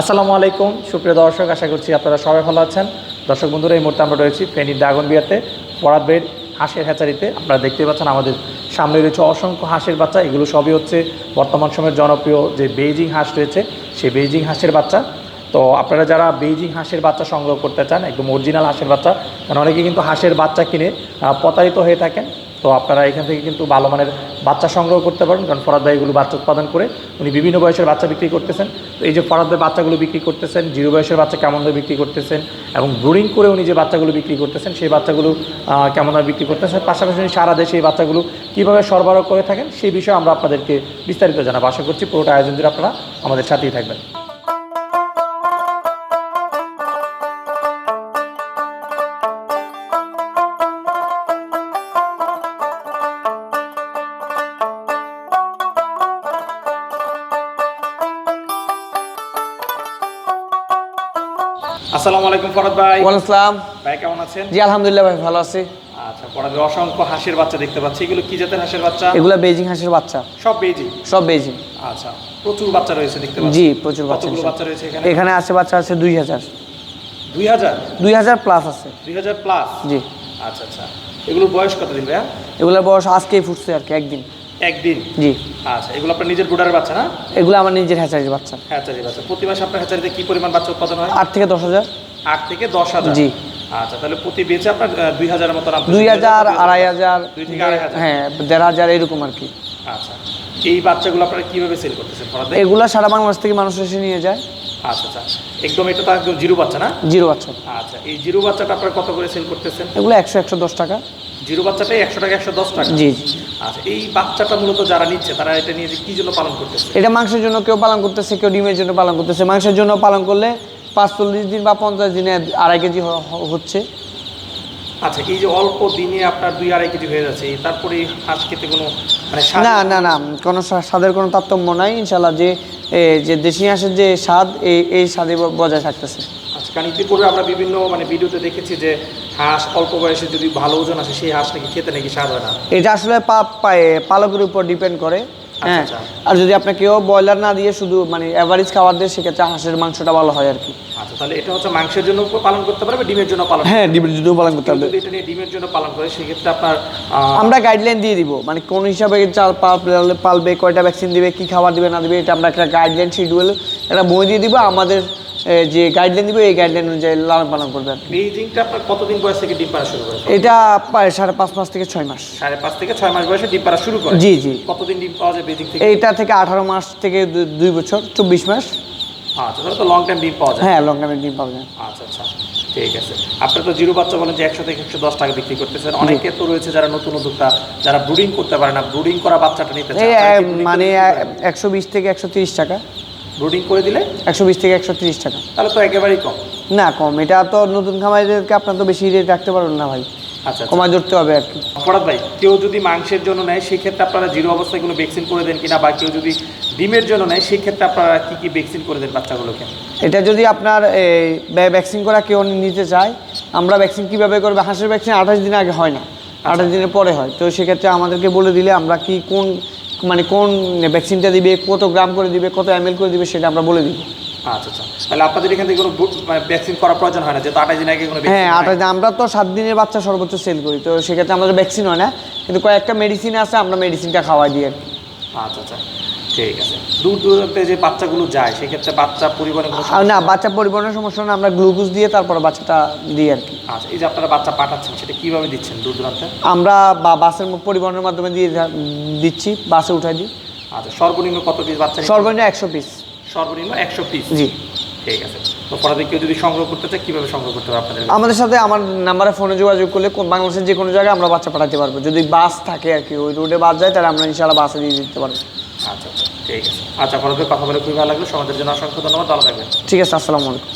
আসসালামু আলাইকুম। সুপ্রিয় দর্শক, আশা করছি আপনারা সবাই ভালো আছেন। দর্শক বন্ধুরা, এই মুহূর্তে আমরা রয়েছি ফেনীর ড্রাগন বিয়াতে ফরাদ বেড হাঁসের হ্যাচারিতে। আপনারা দেখতে পাচ্ছেন আমাদের সামনে রয়েছে অসংখ্য হাঁসের বাচ্চা। এগুলো সবই হচ্ছে বর্তমান সময়ের জনপ্রিয় যে বেইজিং হাঁস রয়েছে, সেই বেইজিং হাঁসের বাচ্চা। তো আপনারা যারা বেইজিং হাঁসের বাচ্চা সংগ্রহ করতে চান, একদম অরিজিনাল হাঁসের বাচ্চা, কারণ অনেকে কিন্তু হাঁসের বাচ্চা কিনে প্রতারিত হয়ে থাকেন। তো আপনারা এখান থেকে কিন্তু ভালো মানের বাচ্চা সংগ্রহ করতে পারেন কারণ ফরাদ ভাই বাচ্চা উৎপাদন করে উনি বিভিন্ন বয়সের বাচ্চা বিক্রি করতেছেন। তো এই যে ফরাদ ভাই বাচ্চাগুলো বিক্রি করতেছেন জিরো বয়সের বাচ্চা কেমন দামে বিক্রি করতেছেন এবং ব্রুডিং করে উনি যে বাচ্চাগুলো বিক্রি করতেছেন সেই বাচ্চাগুলো আহ, কেমন দামে বিক্রি করতেছেন পাশাপাশি উনি সারা দেশে এই বাচ্চাগুলো কীভাবে সরবরাহ করে থাকেন সেই বিষয়ে আমরা আপনাদেরকে বিস্তারিত জানাব। আশা করছি পুরোটা আয়োজন আপনারা আমাদের সাথেই থাকবেন। আসসালামু আলাইকুম ফরাদ ভাই। ওয়ালাইকুম আসসালাম ভাই কেমন আছেন? জি আলহামদুলিল্লাহ ভাই ভালো আছি। আচ্ছা ফরাদ অসংখ্য হাঁসের বাচ্চা দেখতে পাচ্ছি। এগুলো কি জাতের হাঁসের বাচ্চা? এগুলা বেজিং হাঁসের বাচ্চা। সব বেজি? সব বেজিং। আচ্ছা প্রচুর বাচ্চা রয়েছে দেখতে পাচ্ছি। জি প্রচুর বাচ্চা বাচ্চা রয়েছে এখানে? এখানে আছে বাচ্চা আছে দুই হাজার। দুই হাজার? দুই হাজার প্লাস আছে। দুই হাজার প্লাস জি। আচ্ছা আচ্ছা। এগুলোর বয়স কতদিন ভাইয়া? এগুলোর বয়স আজকেই ফুটছে আর কি একদিন। একদিন? জি। আচ্ছা এগুলো আপনার নিজের ব্রুডারের বাচ্চা না? এগুলো আমার নিজের হ্যাচারির বাচ্চা। হ্যাচারি বাচ্চা। প্রতি মাসে আপনার হ্যাচারিতে কি পরিমাণ বাচ্চা উৎপাদন হয়? আট থেকে দশ হাজার। আট থেকে দশ হাজার? জি। আচ্ছা তাহলে প্রতি বেচে আপনার দুই হাজারের মতো দুই হাজার আড়াই হাজার দুই থেকে আড়াই হাজার। হ্যাঁ দেড় হাজার এরকম আর কি। আচ্ছা এই বাচ্চাগুলো আপনারা কীভাবে সেল করতেছেন? এগুলা সারা বাংলাদেশ থেকে মানুষ এসে নিয়ে যায়। আচ্ছা আচ্ছা। একদম এটা তো একদম জিরো বাচ্চা না? জিরো বাচ্চা। আচ্ছা এই জিরো বাচ্চাটা আপনারা কত করে সেল করতেছেন? এগুলো একশো একশো দশ টাকা। জিরো বাচ্চাটাই একশো টাকা একশো দশ টাকা? জি জি। আচ্ছা এই বাচ্চাটা মূলত যারা নিচ্ছে তারা এটা নিয়ে কি জন্য পালন করতেছে? এটা মাংসের জন্য কেউ পালন করতেছে কেউ ডিমের জন্য পালন করতেছে। মাংসের জন্য পালন করলে পাঁচচল্লিশ দিন বা পঞ্চাশ দিনে আড়াই কেজি হচ্ছে। আচ্ছা এই যে অল্প দিনে আপনার দুই আড়াই কেজি হয়ে যাচ্ছে তারপরে হাঁস খেতে কোনো মানে না না না কোনো স্বা- স্বাদের কোনো তারতম্য নাই ইনশাল্লাহ যে যে দেশি হাঁসের যে স্বাদ এই এই স্বাদে বজায় থাকতেছে। কারণ ইতিপূর্বে আমরা বিভিন্ন মানে ভিডিওতে দেখেছি যে হাঁস অল্প বয়সে যদি ভালো ওজন আসে সেই হাঁস নাকি খেতে নাকি স্বাদ হয় না। এটা আসলে পালকের উপর ডিপেন্ড করে। হ্যাঁ আচ্ছা। আর যদি আপনার কেউ ব্রয়লার না দিয়ে শুধু মানে অ্যাভারেজ খাবার দেয় সেক্ষেত্রে হাঁসের মাংসটা ভালো হয় আর কি। আচ্ছা তাহলে এটা হচ্ছে মাংসের জন্য পালন করতে পারবে ডিমের জন্য পালন হ্যাঁ ডিমের জন্য পালন করতে পারবে। এটা নিয়ে ডিমের জন্য পালন করে সেক্ষেত্রে আপনার আমরা গাইডলাইন দিয়ে দিব মানে কোন হিসাবে চাল পাল- পালবে কয়টা ভ্যাকসিন দিবে কি খাবার দিবে না দিবে এটা আমরা একটা গাইডলাইন শিডিউল একটা বই দিয়ে দিব আমাদের যে গাইডলাইন দিবে এই গাইডলাইন অনুযায়ী লালন পালন করবে আর কি। আপনার কতদিন বয়স থেকে ডিম পাড়া শুরু করে? এটা প্রায় সাড়ে পাঁচ মাস থেকে ছয় মাস। সাড়ে পাঁচ থেকে ছয় মাস বয়সে ডিম পাড়া শুরু করে? জি জি। কতদিন ডিম পাওয়া যায় বেজিং থেকে? এইটা থেকে আঠারো মাস থেকে দুই বছর চব্বিশ মাস। আচ্ছা তাহলে তো লং টাইম ডিম পাওয়া যায়। হ্যাঁ লং টাইমের ডিম পাওয়া যায়। আচ্ছা আচ্ছা ঠিক আছে। আপনি তো জিরো বাচ্চা বলেন যে একশো থেকে একশো দশ টাকা বিক্রি করতেছেন। অনেকে তো রয়েছে যারা নতুন উদ্যোক্তা যারা ব্রুডিং করতে পারে না ব্রুডিং করা বাচ্চাটা নিতে মানে একশো বিশ থেকে একশো তিরিশ টাকা। ব্রুডিং করে দিলে? একশো বিশ থেকে একশো তিরিশ টাকা। তাহলে তো একেবারেই কম। না কম। এটা তো নতুন খামারিদেরকে আপনার তো বেশি রেট রাখতে পারবেন না ভাই। আচ্ছা আচ্ছা। কমায় ধরতে হবে আর কি। অপরাধ ভাই কেউ যদি মাংসের জন্য নেয় সেক্ষেত্রে আপনারা জিরো অবস্থায় কোনো ভ্যাকসিন করে দেন কিনা? বা কেউ যদি ডিমের জন্য নেয় সেক্ষেত্রে আপনারা কি কি ভ্যাকসিন করে দেন বাচ্চাগুলোকে? এটা যদি আপনার ভ্যাকসিন করা কেউ নিতে চায় আমরা ভ্যাকসিন কীভাবে করবে? হাঁসের ভ্যাকসিন আঠাশ দিন আগে হয় না। আঠাশ দিনের পরে হয়। তো সেক্ষেত্রে আমাদেরকে বলে দিলে আমরা কি কোন মানে কোন ভ্যাকসিনটা দিবে কত গ্রাম করে দিবে কত এম করে দিবে সেটা আমরা বলে দিব। আচ্ছা আচ্ছা। তাহলে আপনাদের এখান থেকে কোনো ভ্যাকসিন করার প্রয়োজন হয় না? যেহেতু আঠাশ দিন আগে কোনো vaccine হ্যাঁ। আঠাশ দিন। আমরা তো সাত দিনের বাচ্চা সর্বোচ্চ সেল করি তো সেক্ষেত্রে আমাদের ভ্যাকসিন হয় না। কিন্তু কয়েকটা মেডিসিন আছে আমরা মেডিসিনটা খাওয়াই দিই আর কি। আচ্ছা আচ্ছা। ঠিক আছে। দূর দূরান্তে যে বাচ্চাগুলো যায় সেক্ষেত্রে বাচ্চা পরিবহনে না বাচ্চা পরিবহনের সমস্যা না আমরা গ্লুকোজ দিয়ে তারপরে বাচ্চাটা দিই আর কি। আচ্ছা এই যে আপনারা বাচ্চা পাঠাচ্ছেন সেটা কীভাবে দিচ্ছেন দূর দূরান্তে? আমরা বা বাসের পরিবহনের মাধ্যমে দিয়ে দিচ্ছি বাসে উঠাই দিই। আচ্ছা সর্বনিম্ন কত পিস বাচ্চা সর্বনিম্ন একশো পিস সর্বনিম্ন একশো পিস জি। ঠিক আছে। তো কেউ যদি সংগ্রহ করতে চায় কীভাবে সংগ্রহ করতে হবে আপনাদের আমাদের সাথে আমার নাম্বারে ফোনে যোগাযোগ করলে বাংলাদেশের যে কোনো জায়গায় আমরা বাচ্চা পাঠাতে পারব। যদি বাস থাকে আর কি ওই রোডে বাস যায় তাহলে আমরা ইনশাল্লাহ বাসে দিয়ে দিতে পারব। আচ্ছা আচ্ছা ঠিক আছে। আচ্ছা আপনাদের কথা বলে খুবই ভালো লাগল। সমাজের জন্য অসংখ্য ধন্যবাদ। ভালো থাকবেন। ঠিক আছে, আসসালামু আলাইকুম।